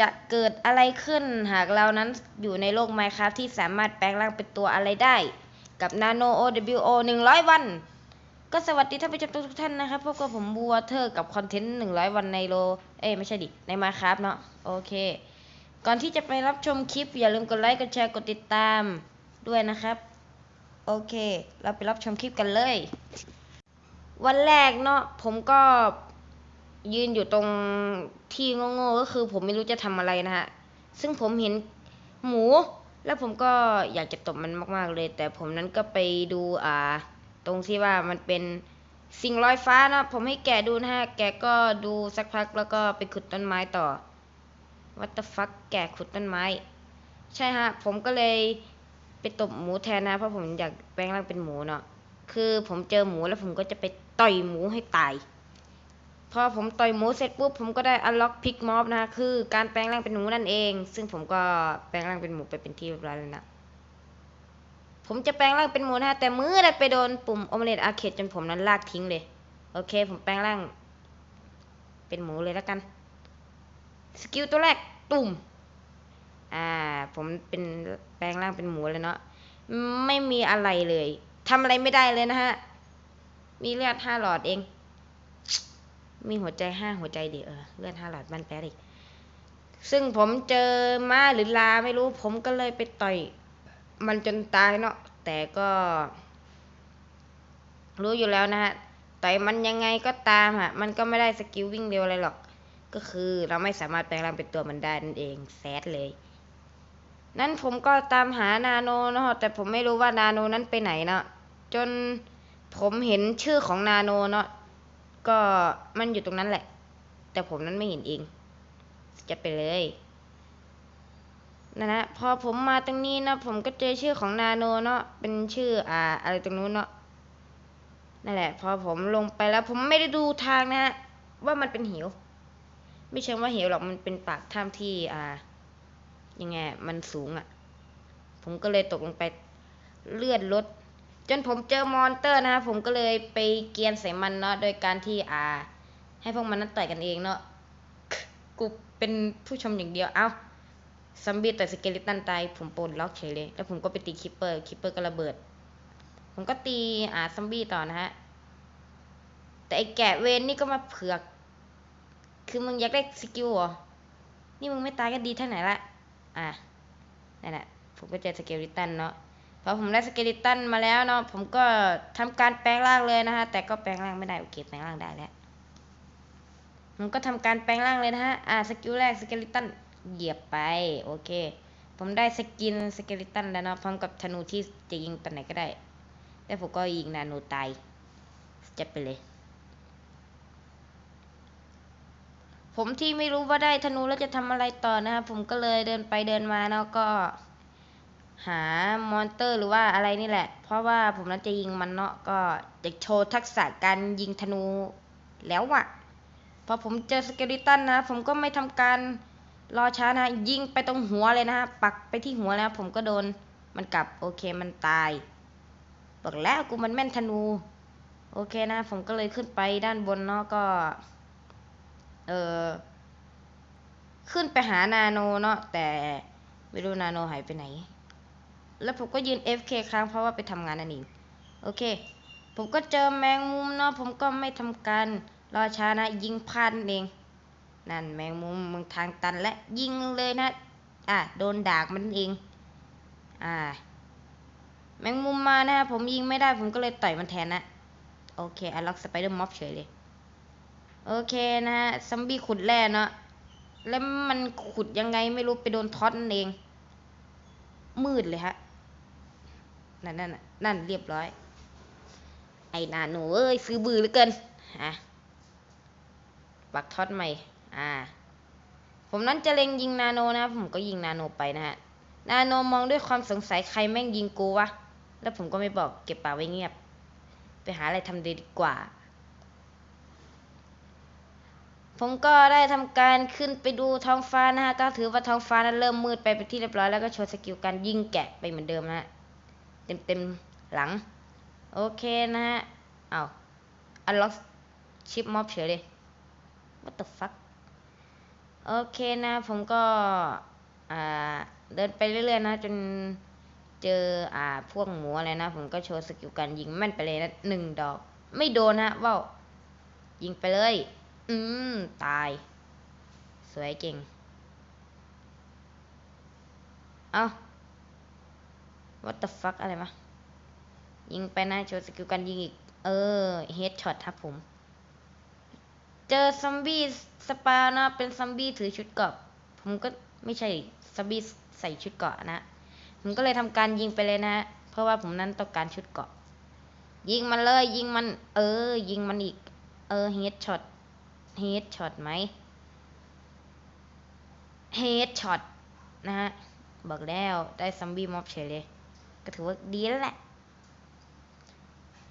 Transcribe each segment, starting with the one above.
จะเกิดอะไรขึ้นหากเรานั้นอยู่ในโลก Minecraft ที่สามารถแปลงร่างเป็นตัวอะไรได้ กับ Nano OWO 100 วัน ก็สวัสดีท่านผู้ชมทุกท่านนะครับพบกับผมบัวเทอร์กับคอนเทนต์ 100 วันในโล เอ้ไม่ใช่ดิ ใน Minecraft เนาะโอเค ก่อนที่จะไปรับชมคลิป อย่าลืมกดไลค์ กดแชร์ กดติดตามด้วยนะครับ โอเค เราไปรับชมคลิปกันเลย วันแรกเนาะผมก็ยืนอยู่ตรง ที่โง่ๆก็คือผมไม่รู้จะทำอะไรนะฮะ ซึ่งผมเห็นหมู แล้วผมก็อยากจะตบมันมากๆเลย แต่ผมนั้นก็ไปดูอ่า ตรงที่ว่ามันเป็นสิ่งลอยฟ้านะผมให้แกดูนะฮะ แกก็ดูสักพักแล้วก็ไปขุดต้นไม้ต่อ What the fuck แกขุดต้นไม้ ใช่ฮะ ผมก็เลยไปตบหมูแทนนะ เพราะผมอยากแปลงร่างเป็นหมูเนาะ คือผมเจอหมูแล้วผมก็จะไปต่อยหมูให้ตาย พอผมต่อยหมูเสร็จปุ๊บผมก็ได้ unlock pick mob นะคือการแปลงร่างเป็นหมูนั่นเอง ซึ่งผมก็แปลงร่างเป็นหมูไปเป็นที่เรียบร้อยแล้วนะผมจะแปลงร่างเป็นหมูนะแต่มือได้ไปโดนปุ่มโอมเลตอาร์เคดจนผมนั้นลากทิ้งเลยโอเค ผมแปลงร่าง เป็นหมูเลยแล้วกันสกิลตัวแรกตุ่มอ่าผมเป็นแปลงร่างเป็นหมูเลยเนาะไม่มีอะไรเลยทำอะไรไม่ได้เลยนะฮะมีเลือดห้าหลอดเอง มีหัวใจห้าหัวใจเดียวเออเลือดห้าหลอดบ้านแป๊ดอีก ซึ่งผมเจอม้าหรือลาไม่รู้ ผมก็เลยไปต่อย มันจนตายเนาะแต่ก็ รู้อยู่แล้วนะฮะต่อยมันยังไงก็ตามฮะมันก็ไม่ได้สกิลวิ่งเร็วอะไรหรอก ก็คือเราไม่สามารถแปลงร่างเป็นตัวมันได้นั่นเองแซดเลยนั้นผมก็ตามหานาโนเนาะแต่ผมไม่รู้ว่านาโนนั้นไปไหนเนาะจนผมเห็นชื่อของนาโนเนาะ ก็มันอยู่ตรงนั้นแหละ แต่ผมนั้นไม่เห็นเองจะไปเลยนะนะพอผมมาตรงนี้นะผมก็เจอชื่อของนาโนเนาะเป็นชื่ออ่าอะไรตรงนู้นเนาะนั่นแหละ พอผมลงไปแล้วผมไม่ได้ดูทางนะฮะว่ามันเป็นเหว ไม่เชิงว่าเหวหรอกมันเป็นปากถ้ำที่อ่ายังไงมันสูงอะ่ะ ผมก็เลยตกลงไปเลือดลด จนผมเจอมอนเตอร์นะผมก็เลยไปเกียนใส่มันเนาะโดยการที่อ่า ให้พวกมันนั้นต่อยกันเองเนาะกูเป็นผู้ชมอย่างเดียว เอ้าซัมบี้ต่อยสเกลิตันตายผมปนล็อกเฉยเลย แล้วผมก็ไปตีคิปเปอร์คิปเปอร์ก็ระเบิด ผมก็ตีอ่าซัมบี้ต่อนะฮะ แต่ไอแกะเวนนี่ก็มาเผือก คือมึงอยากได้สกิลเหรอ นี่มึงไม่ตายก็ดีเท่าไหนละ อะนั่นแหละผมก็เจอสเกลิตันเนาะ พอผมได้สเกลิตันมาแล้วเนาะผมก็ทำการแปลงร่างเลยนะฮะแต่ก็แปลงร่างไม่ได้โอเคแปลงร่างได้แล้วผมก็ทำการแปลงร่างเลยนะฮะอ่าสกิลแรกสเกลิตันเหยียบไปโอเค ผมได้สกินสเกลิตันแล้วเนาะพร้อมกับธนูที่จะยิงตอนไหนก็ได้ แต่ผมก็ยิงนาโนตายจะไปเลยผมที่ไม่รู้ว่าได้ธนูแล้วจะทำอะไรต่อนะครับผมก็เลยเดินไปเดินมาแล้วก็ หามอนเตอร์หรือว่าอะไรนี่แหละ เพราะว่าผมนั้นจะยิงมันเนาะก็จะโชว์ทักษะการยิงธนูแล้วอะพอผมเจอสเกลิตันนะ ผมก็ไม่ทำการรอช้านะยิงไปตรงหัวเลยนะฮะปักไปที่หัวแล้ว ผมก็โดนมันกลับโอเคมันตายบอกแล้วกูมันแม่นธนู โอเคนะ ผมก็เลยขึ้นไปด้านบนเนาะก็ เออขึ้นไปหานาโนเนาะแต่ไม่รู้นาโนหายไปไหน แล้วผมก็ยืน FK ค้างเพราะว่าไปทำงานนั่นเองโอเค ผมก็เจอแมงมุมเนาะผมก็ไม่ทำการรอช้านะยิงพลาดนั่นเองนั่นแมงมุมมึงทางตันและยิงเลยนะ อะโดนดากมันเอง อ่า แมงมุมมานะผมยิงไม่ได้ผมก็เลยต่อยมันแทนนะ โอเคอล็อกสไปเดอร์ม็อบเฉยเลย โอเคนะฮะซัมบี้ขุดแร่เนาะแล้วมันขุดยังไงไม่รู้ไปโดนท็อตนั่นเอง มืดเลยฮะ นั่นนั่นนั่นเรียบร้อย ไอ้นาหนูเอ้ยซื้อบือเหลือเกินฮะปักท็อตใหม่ อ่า ผมนั้นจะเล็งยิงนาโนนะผมก็ยิงนาโนไปนะฮะ นาโนมองด้วยความสงสัยใครแม่งยิงกูวะ แล้วผมก็ไม่บอกเก็บปากไว้เงียบ ไปหาอะไรทำดีกว่า ผมก็ได้ทำการขึ้นไปดูท้องฟ้านะฮะ ก็ถือว่าท้องฟ้านั้นเริ่มมืดไปเป็นที่เรียบร้อยแล้วก็โชว์สกิลการยิงแกะไปเหมือนเดิมนะฮะ เต็มเต็มหลัง โอเคนะฮะเอาอันล็อกชิปม็อบเฉยเลย what the fuck โอเคนะผมก็เดินไปเรื่อยๆนะ จนเจออ่าพวกหมูอะไรนะ ผมก็โชว์สกิลการยิงแม่นไปเลยนะหนึ่งดอก ไม่โดนนะว่าวยิงไปเลย อืม ตาย สวยเก่ง เอา what the fuck อะไรมะยิงไปนะโชว์สกิลการยิงอีก เออเฮดช็อตครับผม เจอซอมบี้สปานะเป็นซอมบี้ถือชุดเกาะผมก็ไม่ใช่ซอมบี้ใส่ชุดเกาะนะ ผมก็เลยทำการยิงไปเลยนะเพราะว่าผมนั้นต้องการชุดเกาะ ยิงมันเลยยิงมัน เออ ยิงมันอีก เออเฮดช็อตเฮดช็อตไหมเฮดช็อตนะฮะบอกแล้วได้ซอมบี้ม็อบเฉยเลย ก็ถือว่าดีแล้วแหละ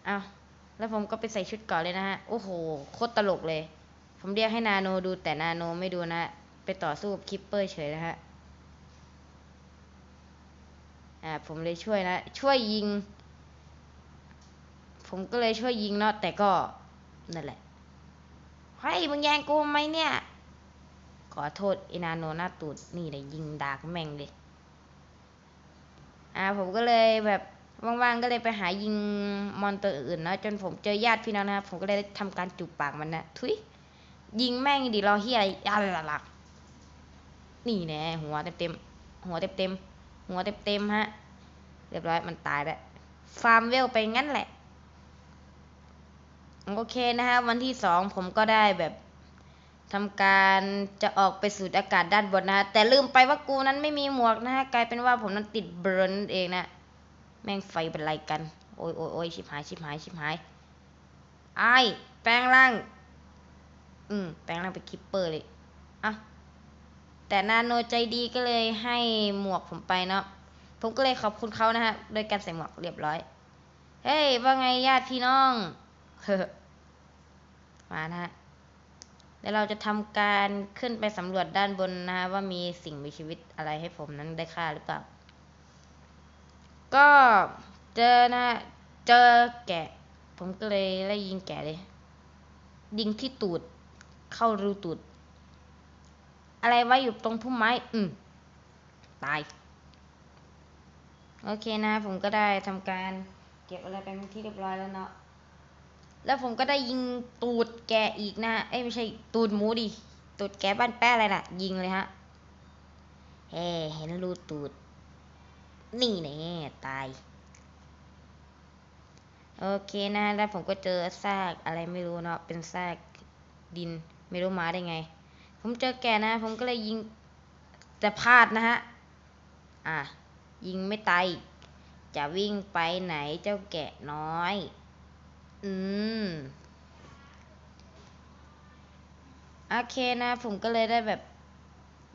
เอาแล้วผมก็ไปใส่ชุดเกราะเลยนะฮะ โอ้โห โคตรตลกเลย ผมเรียกให้นาโนดูแต่นาโนไม่ดูนะ ไปต่อสู้กับคิปเปอร์เฉยนะฮะ อ่า ผมเลยช่วยนะ ช่วยยิง ผมก็เลยช่วยยิงเนาะ แต่ก็ นั่นแหละ เฮ้ย มึงแย่งกูไหมเนี่ย ขอโทษไอนาโนหน้าตูด นี่เลยยิงดากแม่งเลย อ่าผมก็เลยแบบว่างๆก็เลยไปหายิงมอนตัวอื่นนะจนผมเจอญาติพี่น้องนะครับผมก็เลยได้ทำการจูบปากมันนะทุยยิงแม่งดิรอเฮียอะไรอะไรล่ะนี่แน่หัวเต็มเต็มๆหัวเต็มเต็มๆหัวเต็มเต็มๆฮะเรียบร้อยมันตายแล้วฟาร์มเวลไปงั้นแหละ โอเคนะฮะวันที่สองผมก็ได้แบบ ทำการจะออกไปสูดอากาศด้านบนนะฮะ แต่ลืมไปว่ากูนั้นไม่มีหมวกนะฮะ กลายเป็นว่าผมนั้นติดเบิร์นเองนะ แม่งไฟเป็นไรกัน โอ้ยโอ้ยโอ้ยชิบหายชิบหายชิบหายไอ้แปลงร่าง อืม แปลงร่างเป็นคิปเปอร์เลยอะแต่นาโนใจดีก็เลยให้หมวกผมไปเนาะ ผมก็เลยขอบคุณเขานะฮะ โดยการใส่หมวกเรียบร้อย เฮ้ย ว่าไงญาติพี่น้องเฮ้มานะฮะ เดี๋ยวเราจะทำการขึ้นไปสำรวจด้านบนนะฮะว่ามีสิ่งมีชีวิตอะไรให้ผมนั้นได้ค่าหรือเปล่า ก็เจอนะเจอแกะ ผมก็เลยไล่ยิงแกะเลยยิงที่ตูด เข้ารูตูด อะไรไว้อยู่ตรงพุ่มไม้ อืมตาย โอเคนะผมก็ได้ทำการเก็บอะไรไปเป็นที่เรียบร้อยแล้วเนาะ แล้วผมก็ได้ยิงตูดแกอีกนะเอ้ยไม่ใช่ตูดหมูดิ ตูดแกบ้านแป้อะไรน่ะ ยิงเลยฮะเฮ้เห็นรูตูด นี่แน่ตาย โอเคนะ แล้วผมก็เจอซากอะไรไม่รู้เนาะ เป็นซากดินไม่รู้มาได้ไง ผมเจอแกนะ ผมก็เลยยิงแต่พลาดนะฮะ อะ ยิงไม่ตาย จะวิ่งไปไหนเจ้าแกะน้อย อืม โอเคนะ ผมก็เลยได้แบบ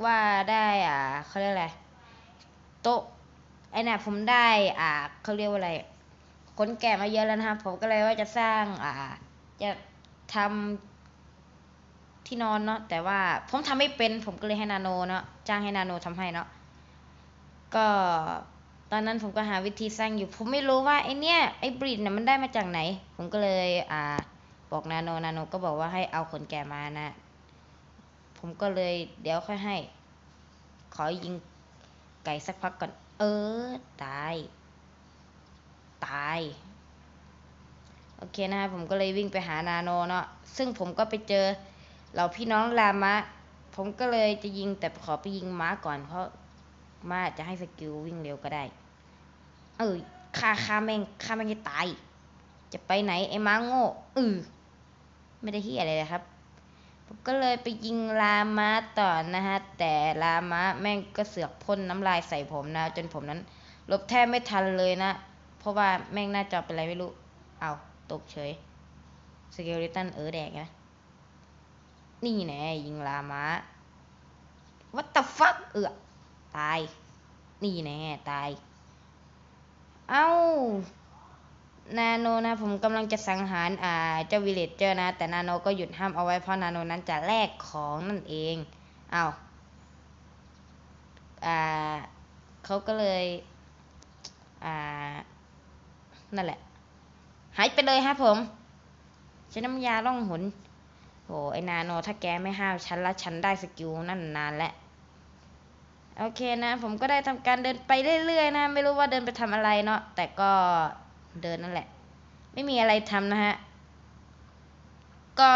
ว่าได้อ่าเขาเรียกอะไรโต๊ะไอ้น่ะผมได้ อ่าเขาเรียกว่าอะไรคนแก่มาเยอะแล้วนะครับผมก็เลยว่าจะสร้างอ่า จะทำที่นอนเนาะแต่ว่าผมทำไม่เป็น ผมก็เลยให้นาโนเนาะจ้างให้นาโนทำให้เนาะก็ ตอนนั้นผมก็หาวิธีสร้างอยู่ ผมไม่รู้ว่าไอเนี้ยไอบริดเนี่ยมันได้มาจากไหน ผมก็เลยอ่าบอกนาโนนาโนก็บอกว่าให้เอาคนแก่มานะ ผมก็เลยเดี๋ยวค่อยให้ ขอยิงไก่สักพักก่อน เออ ตาย ตาย โอเคนะผมก็เลยวิ่งไปหานาโนเนาะซึ่งผมก็ไปเจอเหล่าพี่น้องลามะ ผมก็เลยจะยิงแต่ขอไปยิงม้าก่อนเพราะ มาจะให้สกิลวิ่งเร็วก็ได้ เออฆ่าฆ่าแม่งฆ่าแม่งให้ตาย จะไปไหนไอ้ม้าโง่เออไม่ได้เฮียอะไรเลยครับ ผมก็เลยไปยิงลามะต่อนะฮะ แต่ลามะแม่งก็เสือกพ่นน้ำลายใส่ผมนะ จนผมนั้นหลบแทบไม่ทันเลยนะ เพราะว่าแม่งหน้าจอเป็นอะไรไม่รู้ เอาตกเฉยสเกลิตันเออแดกนะ นี่แน่ยิงลามะ what the fuck เอือ ตาย นี่แน่ตาย เอ้า นาโนนะ ผมกำลังจะสังหารอ่าเจ้าวิเลจเจอร์นะ แต่นาโนก็หยุดห้ามเอาไว้เพราะนาโนนั้นจะแลกของนั่นเอง เอาอ่าเขาก็เลย อ่า นั่นแหละ หายไปเลยครับผม ใช้น้ำยาล่องหนโหไอนาโนถ้าแกไม่ห้ามฉันล้วฉันได้สกิลนั่นนานแล้ว โอเคนะ ผมก็ได้ทำการเดินไปเรื่อยๆนะ ไม่รู้ว่าเดินไปทำอะไรเนาะแต่ก็เดินนั่นแหละ ไม่มีอะไรทำนะฮะ ก็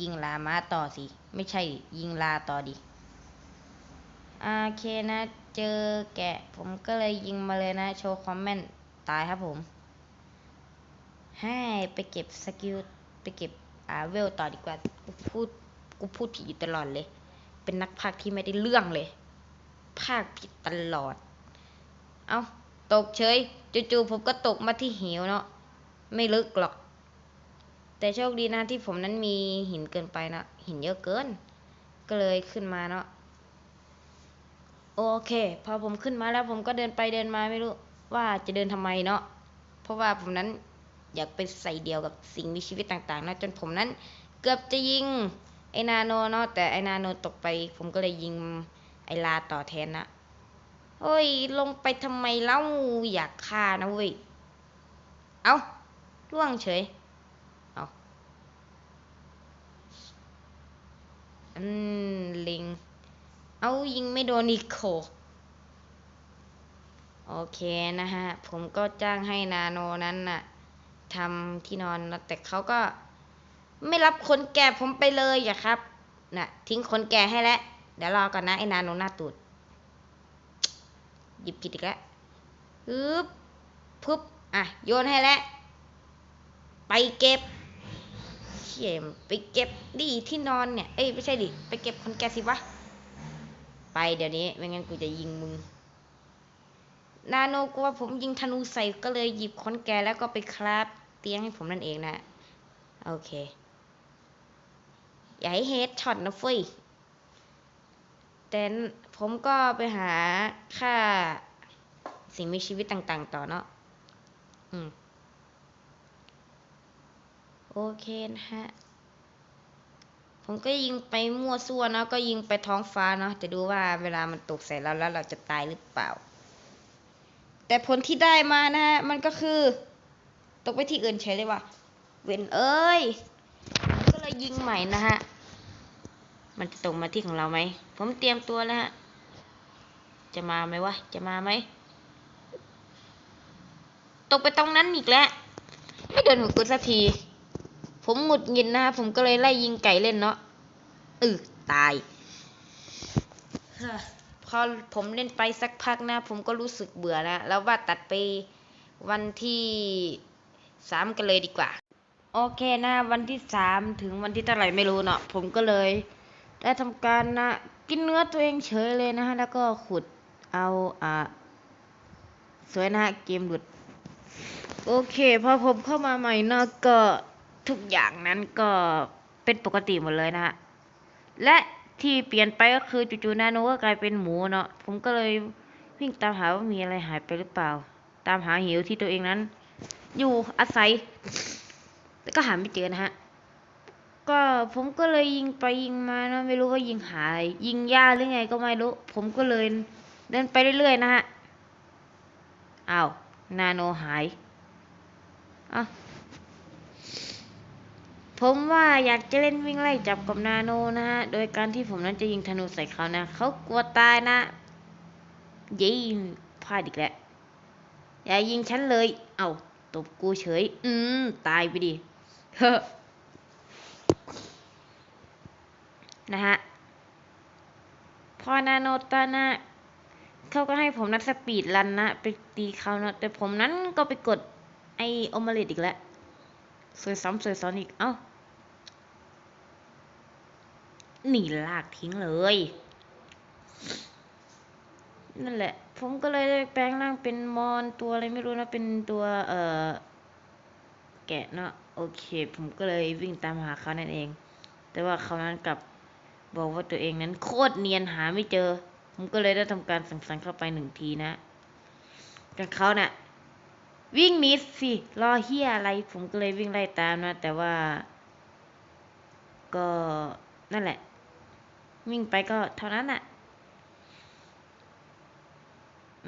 ยิงลามาต่อสิ ไม่ใช่ยิงลาต่อดิโอเคนะ เจอแกะ ผมก็เลยยิงมาเลยนะ โชว์ความแม่นต์ตายครับผมให้ไปเก็บสกิลไปเก็บอาเวลต่อดีกว่า กูพูดกูพูดผิดอยู่ตลอดเลย เป็นนักพากที่ไม่ได้เรื่องเลย พากผิดตลอด เอาตกเฉยจู่ๆผมก็ตกมาที่เหวเนาะไม่ลึกหรอก แต่โชคดีนะที่ผมนั้นมีหินเกินไปนะหินเยอะเกิน ก็เลยขึ้นมาเนาะโอเค พอผมขึ้นมาแล้วผมก็เดินไปเดินมาไม่รู้ว่าจะเดินทำไมเนาะเพราะว่าผมนั้นอยากไปใส่เดียวกับสิ่งมีชีวิตต่างๆนะจนผมนั้นเกือบจะยิง ไอนาโนเนาะแต่ไอนาโนตกไปผมก็เลยยิงไอลาต่อแทนนะเฮ้ย ลงไปทำไมเล่าอยากฆ่านะเว้ย เอาล่วงเฉย เอาอืมลิง เอายิงไม่โดนอีกโขโอเคนะฮะ ผมก็จ้างให้นาโนนั้นน่ะทำที่นอนนะแต่เขาก็ ไม่รับคนแก่ผมไปเลยอย่าครับน่ะทิ้งคนแก่ให้แล้วเดี๋ยวรอก่อนนะไอ้นาโนหน้าตูด หยิบผิดอีกแล้วฮึบพึบอะ โยนให้แล้วไปเก็บเขียมไปเก็บดิที่นอนเนี่ย เอ้ยไม่ใช่ดิ ไปเก็บคนแก่สิวะ ไปเดี๋ยวนี้ไม่งั้นกูจะยิงมึง นาโนกลัวผมยิงธนูใส่ก็เลยหยิบคนแก่แล้วก็ไปคราบเตียงให้ผมนั่นเองนะ โอเค อย่าให้เฮดช็อตนะเฟ้ยแต่ผมก็ไปหาค่าสิ่งมีชีวิตต่าง ๆ ต่อเนาะอืมโอเคนะฮะ ผมก็ยิงไปมั่วซั่วเนาะก็ยิงไปท้องฟ้าเนาะจะดูว่าเวลามันตกใส่เราแล้วเราจะตายหรือเปล่า แต่ผลที่ได้มานะฮะ มันก็คือ ตกไปที่อื่นเฉยเลยว่ะเวนเอ้ย เลยยิงใหม่นะฮะ มันจะตกมาที่ของเราไหม ผมเตรียมตัวแล้วฮะ จะมาไหมวะ จะมาไหม ตกไปตรงนั้นอีกแล้ว ไม่โดนหัวกูสักที ผมหงุดหงิดนะฮะ ผมก็เลยไล่ยิงไก่เล่นเนาะอือตายพอผมเล่นไปสักพักนะ ผมก็รู้สึกเบื่อนะ แล้วว่าตัดไปวันที่สามกันเลยดีกว่า โอเคนะวันที่สามถึงวันที่เท่าไหร่ไม่รู้เนาะผมก็เลย ได้ทำการนะกินเนื้อตัวเองเฉยเลยนะฮะแล้วก็ขุดเอาอ่าสวยนะฮะเกมหลุด โอเคพอผมเข้ามาใหม่นะก็ทุกอย่างนั้นก็เป็นปกติหมดเลยนะฮะและที่เปลี่ยนไปก็คือจู่ๆนาโนก็กลายเป็นหมูเนาะผมก็เลยวิ่งตามหาว่ามีอะไรหายไปหรือเปล่า ตามหาหิวที่ตัวเองนั้น อยู่อาศัย ก็หาไม่เจอนะฮะ ก็ผมก็เลยยิงไปยิงมานะไม่รู้ว่ายิงหายยิงยาหรือไงก็ไม่รู้ ผมก็เลยเดินไปเรื่อยๆนะฮะอ้าวนาโนหายอะผมว่าอยากจะเล่นวิ่งไล่จับกับนาโนนะฮะ โดยการที่ผมนั้นจะยิงธนูใส่เขานะ เขากลัวตายนะยิงพลาดอีกแล้ว อย่ายิงฉันเลย เอาตบกูเฉย อืม ตายไปดิ เฮ้นะฮะ พอนาโนตานะเขาก็ให้ผมนัดสปีดรันนะ ไปตีเขานะแต่ผมนั้นก็ไปกดไอโอมาเลตอีกแล้ว สวยซ้ำสวยซ้อนอีก เอ้า หนีลากทิ้งเลย นั่นแหละ ผมก็เลยแปลงร่างเป็นมอนตัวอะไรไม่รู้นะ เป็นตัว เอ่อ แกะเนาะโอเค ผมก็เลยวิ่งตามหาเขานั่นเอง แต่ว่าเขานั้นกลับบอกว่าตัวเองนั้นโคตรเนียนหาไม่เจอ ผมก็เลยได้ทำการสั่งสรรเข้าไปหนึ่งทีนะแต่เขาเนะ่ะวิ่งหนีสิรอเฮียอะไร ผมก็เลยวิ่งไล่ตามนะ แต่ว่า ก็นั่นแหละ วิ่งไปก็เท่านั้นน่ะ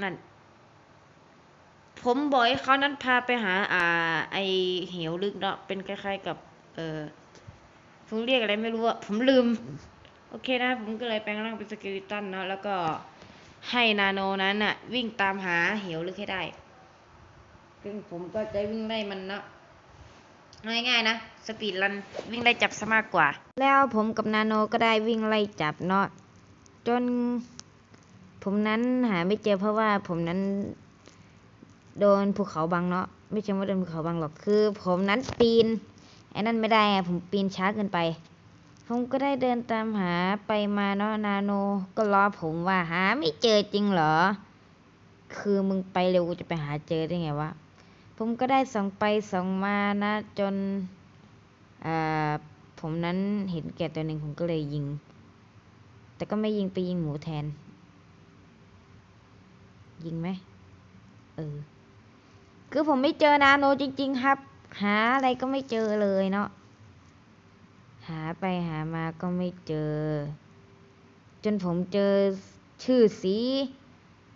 นั่น ผมบอกให้เขานั้นพาไปหา อ่า ไอเหวลึกเนาะเป็นคล้ายๆกับ เออผมเรียกอะไรไม่รู้อะผมลืม โอเคนะ ผมก็เลยแปลงร่างเป็นสเกลิตันเนาะแล้วก็ให้นาโนนั้นอะวิ่งตามหาเหวลึกให้ได้ ซึ่งผมก็จะวิ่งไล่มันเนาะง่ายๆนะสปีดรันวิ่งไล่จับซะมากกว่า แล้วผมกับนาโนก็ได้วิ่งไล่จับเนาะจน ผมนั้นหาไม่เจอเพราะว่าผมนั้น โดนภูเขาบังเนาะไม่ใช่ว่าโดนภูเขาบังหรอกคือ ผมนั้นปีนไอ้นั่นไม่ได้ผมปีนช้าเกินไป ผมก็ได้เดินตามหาไปมาเนาะนาโนก็ล้อผมว่าหาไม่เจอจริงเหรอ คือมึงไปเร็วกูจะไปหาเจอได้ไงวะผมก็ได้ส่องไปส่องมานะจนผมนั้นเห็นแก่ตัวหนึ่งผมก็เลยยิง แต่ก็ไม่ยิงไปยิงหมูแทน ยิงไหมเออ คือผมไม่เจอนาโนจริง ๆ ครับ หาอะไรก็ไม่เจอเลยเนาะหาไปหามาก็ไม่เจอ จนผมเจอชื่อสี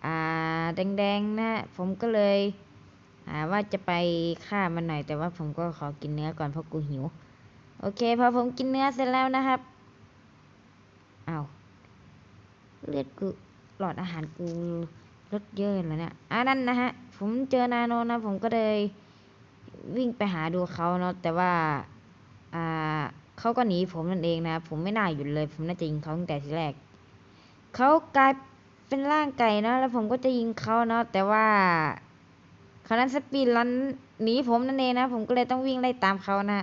อ่า แดงๆนะ ผมก็เลยหาว่าจะไปฆ่ามันหน่อยแต่ว่าผมก็ขอกินเนื้อก่อนเพราะกูหิว โอเคพอผมกินเนื้อเสร็จแล้วนะครับเอาวเลือดกูหลอดอาหารกูลดเยอะแล้วเนี่ยอ่านั่นนะฮะ ผมเจอนาโนนะ ผมก็เลยวิ่งไปหาดูเขาเนาะแต่ว่าอ่าเขาก็หนีผมนั่นเองนะ ผมไม่น่าหยุดเลย ผมน่าจะยิงเขาตั้งแต่ทีแรกเขากลายเป็นร่างไก่เนาะแล้วผมก็จะยิงเขาเนาะแต่ว่าเขานั้นสปีดรันหนีผมนั่นเองนะ ผมก็เลยต้องวิ่งไล่ตามเขานะ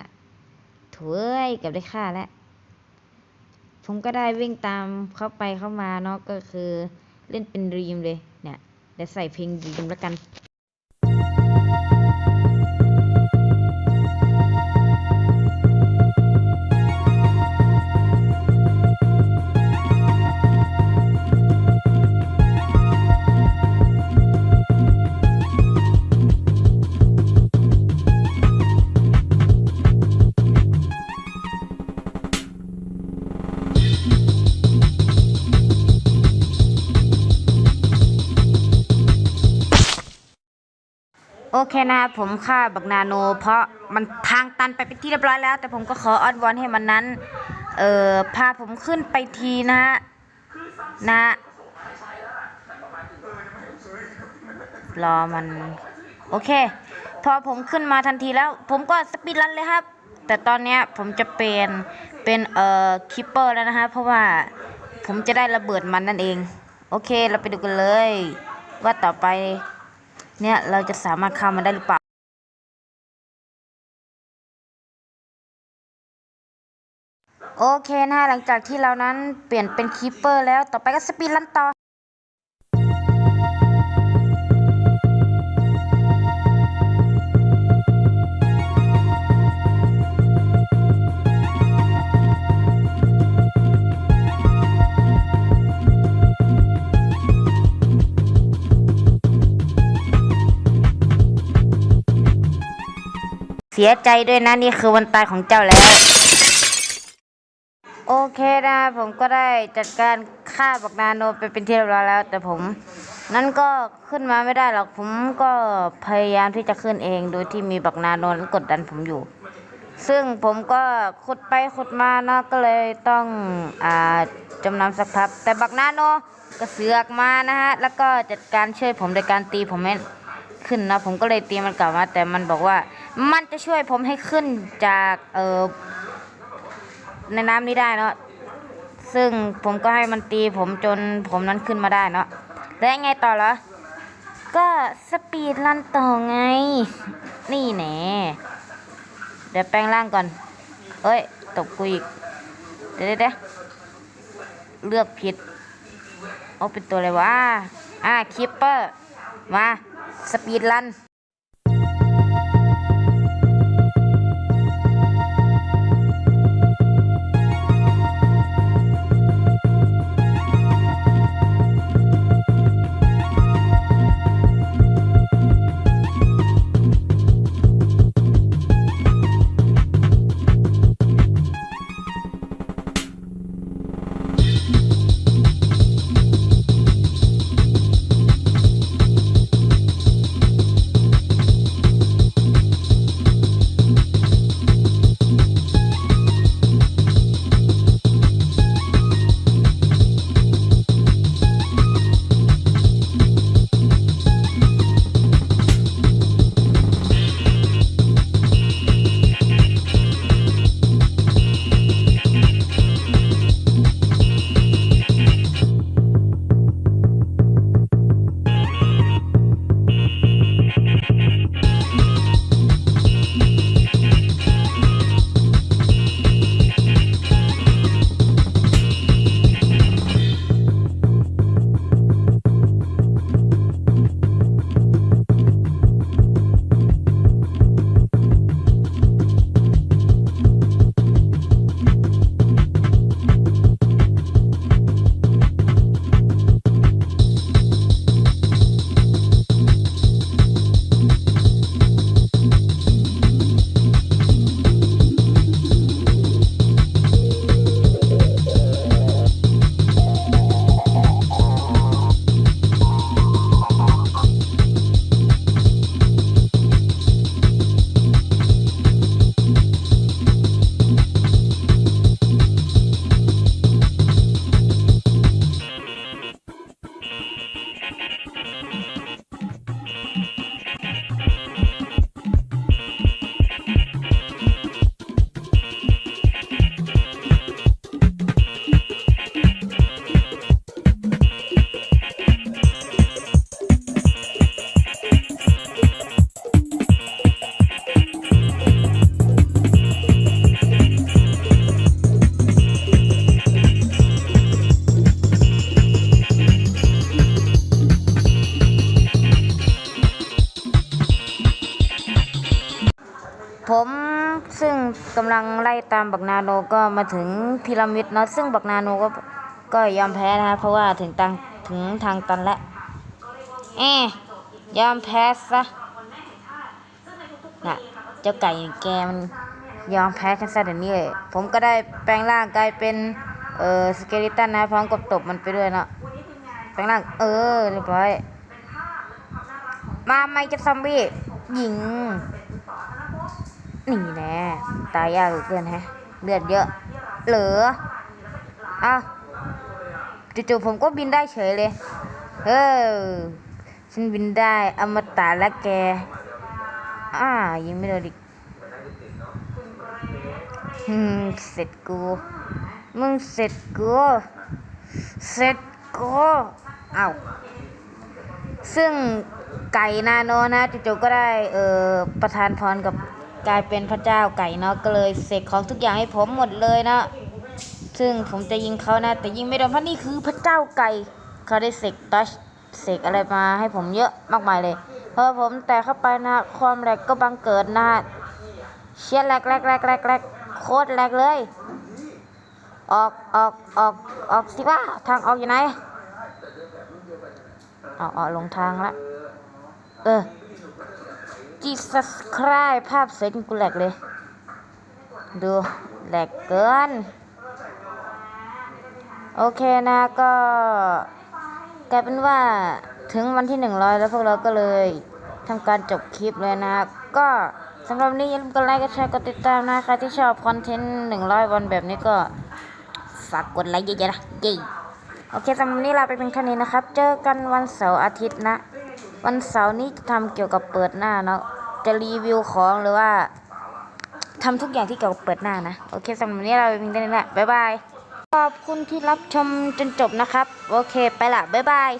ถเอ้ยกือบได้ฆ่าแล้วผมก็ได้วิ่งตามเขาไปเข้ามาเนาะก็คือเล่นเป็นรีมเลยเนี่ยเดี๋ยวใส่เพลงรีมแล้วกัน โอเคนะครับผมฆ่าบักนาโน เพราะมันทางตันไปเป็นที่เรียบร้อยแล้ว แต่ผมก็ขอออดวอนให้มันนั้น เอ่อพาผมขึ้นไปทีนะฮะนะรอมัน โอเค พอผมขึ้นมาทันทีแล้ว ผมก็สปีดรันเลยครับ แต่ตอนนี้ผมจะเป็นเป็นเอ่อคิปเปอร์แล้วนะฮะเพราะว่าผมจะได้ระเบิดมันนั่นเอง โอเค เราไปดูกันเลย ว่าต่อไป เนี่ยเราจะสามารถเข้ามันได้หรือเปล่าโอเคนะหลังจากที่เรานั้นเปลี่ยนเป็นคีปเปอร์แล้วต่อไปก็สปีดลันต่อ เสียใจด้วยนะนี่คือวันตายของเจ้าแล้ว โอเคนะผมก็ได้จัดการฆ่าบักนาโนไปเป็นที่เรียบร้อยแล้ว แต่ผม นั่นก็ขึ้นมาไม่ได้หรอกผมก็พยายามที่จะขึ้นเอง โดยที่มีบักนาโนนั้นกดดันผมอยู่ ซึ่งผมก็ขุดไปขุดมาเนาะก็เลยต้องอ่าจำนำสักพักแต่บักนาโนก็เสือกมานะฮะแล้วก็จัดการช่วยผมโดยการตีผมให้ ขึ้นนะ ผมก็เลยตีมันกลับมา แต่มันบอกว่า มันจะช่วยผมให้ขึ้นจากเออในน้ำนี้ได้เนาะซึ่งผมก็ให้มันตีผมจนผมนั้นขึ้นมาได้เนาะแล้วยังไงต่อเหรอก็สปีดรันต่อไง นี่แหน่เดี๋ยวแปลงร่างก่อน เอ้ย ตกกูอีกเดี๋ยวเดี๋ยวเดี๋ยวเลือกผิด เอาเป็นตัวอะไรวะ อ่าคิปเปอร์ มา สปีดรัน ผมซึ่งกำลังไล่ตามบักนาโนก็มาถึงพีระมิดเนาะซึ่งบักนาโนก็ก็ยอมแพ้นะครับเพราะว่าถึงตังถึงทางตันแล้วเอ๊ยอมแพ้ซะน่ะเจ้าไก่แกมันยอมแพ้กันซะเดี๋ยวนี้เลยผมก็ได้แปลงร่างกลายเป็นเออสเกลิตันนะพร้อมกับตบมันไปด้วยเนาะแปลงร่างเออเรียบร้อย มาไม่จะซอมบี้ยิง นี่แน่ตายยากเลือเกินแฮะเลือดเยอะ เหลือเอาจู่ๆผมก็บินได้เฉยเลยเออฉันบินได้อมตะและแกอ่ายิงไม่โดนอีกอืมเสร็จกู มึงเสร็จกู เสร็จกูเอ้าซึ่งไก่นาโนนะจู่ๆก็ได้เอ่อประทานพรกับ กลายเป็นพระเจ้าไก่เนาะก็เลยเสกของทุกอย่างให้ผมหมดเลยนะ ซึ่งผมจะยิงเขานะ แต่ยิงไม่โดนเพราะนี่คือพระเจ้าไก่เขาได้เสกตัชเสกอะไรมาให้ผมเยอะมากมายเลยพอผมแตะเข้าไปนะ ความแหลกก็บังเกิดนะเชียแหลกแหลกแหลกแหลกแหลกโคตรแหลกเลย ออกออกออกออกสิว่าทางออกอยู่ไหนเอาเอาลงทางละ เออ Jesus Christ ภาพสวยกูแหลกเลย ดูแหลกเกิน โอเคนะก็กลายเป็นว่าถึงวันที่หนึ่งร้อยแล้วพวกเราก็เลยทำการจบคลิปเลยนะ ก็สำหรับวันนี้อย่าลืมกดไลค์กดแชร์กดติดตามนะใครที่ชอบคอนเทนต์หนึ่งร้อยวันแบบนี้ก็ฝากกดไลค์เยอะๆนะเย้โอเคสำหรับวันนี้ลาไปเป็นแค่นี้นะครับ เจอกันวันเสาร์อาทิตย์นะ วันเสาร์นี้จะทำเกี่ยวกับเปิดหน้าเนาะ จะรีวิวของหรือว่าทำทุกอย่างที่เกี่ยวกับเปิดหน้านะ โอเคสำหรับวันนี้เราไปเพียงเท่านี้แหละบ๊ายบาย ขอบคุณที่รับชมจนจบนะครับ โอเคไปละบ๊ายบาย